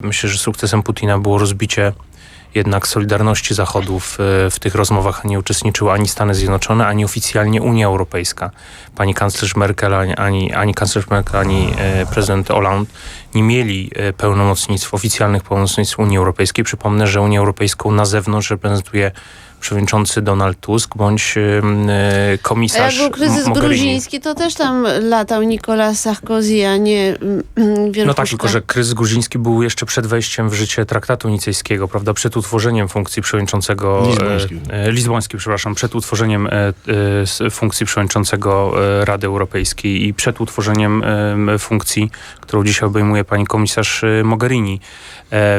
myślę, że sukcesem Putina było rozbicie jednak Solidarności Zachodu w, w tych rozmowach nie uczestniczyły ani Stany Zjednoczone, ani oficjalnie Unia Europejska. Pani kanclerz Merkel, ani, ani, ani kanclerz Merkel, ani e, prezydent Hollande nie mieli e, pełnomocnictw, oficjalnych pełnomocnictw Unii Europejskiej. Przypomnę, że Unię Europejską na zewnątrz reprezentuje przewodniczący Donald Tusk bądź e, komisarz A jak był kryzys Mogherini. gruziński, to też tam latał Nicolas Sarkozy, a nie mm, No tak, tylko że kryzys gruziński był jeszcze przed wejściem w życie traktatu nicejskiego, prawda? Przed utworzeniem funkcji przewodniczącego... Lizboński. E, e, przepraszam. Przed utworzeniem e, e, funkcji przewodniczącego e, Rady Europejskiej i przed utworzeniem funkcji, którą dzisiaj obejmuje pani komisarz e, Mogherini.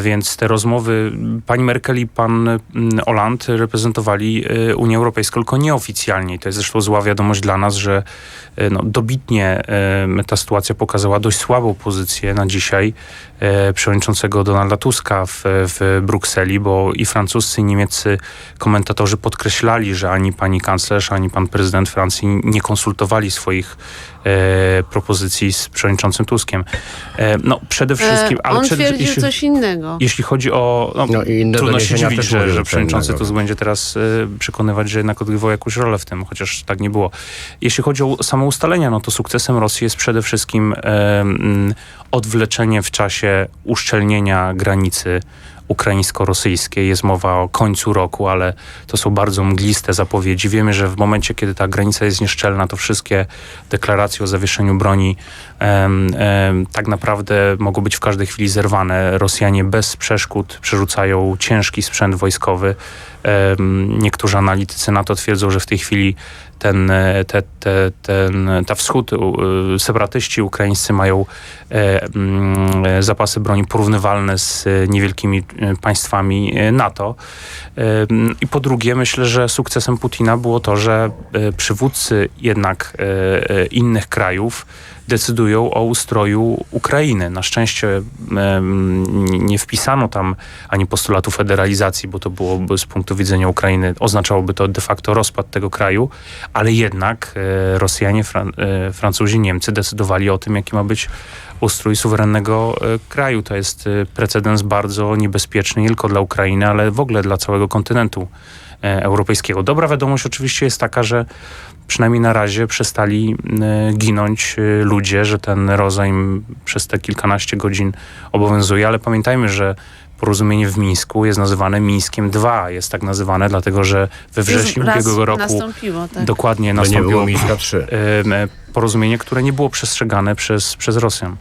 Więc te rozmowy, pani Merkel i pan Hollande reprezentowali Unię Europejską, tylko nieoficjalnie. I to jest zresztą zła wiadomość dla nas, że no, dobitnie ta sytuacja pokazała dość słabą pozycję na dzisiaj przewodniczącego Donalda Tuska w, w Brukseli, bo i francuscy, i niemieccy komentatorzy podkreślali, że ani pani kanclerz, ani pan prezydent Francji nie konsultowali swoich e, propozycji z przewodniczącym Tuskiem. E, no przede wszystkim... E, on przede, twierdził jeśli, coś innego. jeśli chodzi o... No, No i Trudno się dziwić, że, że przewodniczący innego. Tusk będzie teraz y, przekonywać, że jednak odgrywał jakąś rolę w tym, chociaż tak nie było. Jeśli chodzi o samo ustalenia, no to sukcesem Rosji jest przede wszystkim odwleczenie w czasie uszczelnienia granicy ukraińsko-rosyjskiej. Jest mowa o końcu roku, ale to są bardzo mgliste zapowiedzi. Wiemy, że w momencie, kiedy ta granica jest nieszczelna, to wszystkie deklaracje o zawieszeniu broni em, em, tak naprawdę mogą być w każdej chwili zerwane. Rosjanie bez przeszkód przerzucają ciężki sprzęt wojskowy. Niektórzy analitycy NATO twierdzą, że w tej chwili ten, e, te, te, ten, ta wschód, y, separatyści ukraińscy mają e, mm, e, zapasy broni porównywalne z e, niewielkimi e, państwami e, NATO. I po drugie, myślę, że sukcesem Putina było to, że e, przywódcy jednak e, e, innych krajów decydują o ustroju Ukrainy. Na szczęście nie wpisano tam ani postulatu federalizacji, bo to byłoby z punktu widzenia Ukrainy, oznaczałoby to de facto rozpad tego kraju, ale jednak e, Rosjanie, Fran e, Francuzi, Niemcy decydowali o tym, jaki ma być ustrój suwerennego e, kraju. To jest precedens bardzo niebezpieczny nie tylko dla Ukrainy, ale w ogóle dla całego kontynentu europejskiego. Dobra wiadomość oczywiście jest taka, że przynajmniej na razie przestali ginąć ludzie, że ten rozejm przez te kilkanaście godzin obowiązuje, ale pamiętajmy, że porozumienie w Mińsku jest nazywane Mińskiem 2. Jest tak nazywane, dlatego że we wrześniu ubiegłego roku nastąpiło, tak. dokładnie To nie było nastąpiło Mińska 3. em, e, porozumienie, które nie było przestrzegane przez, przez Rosjan.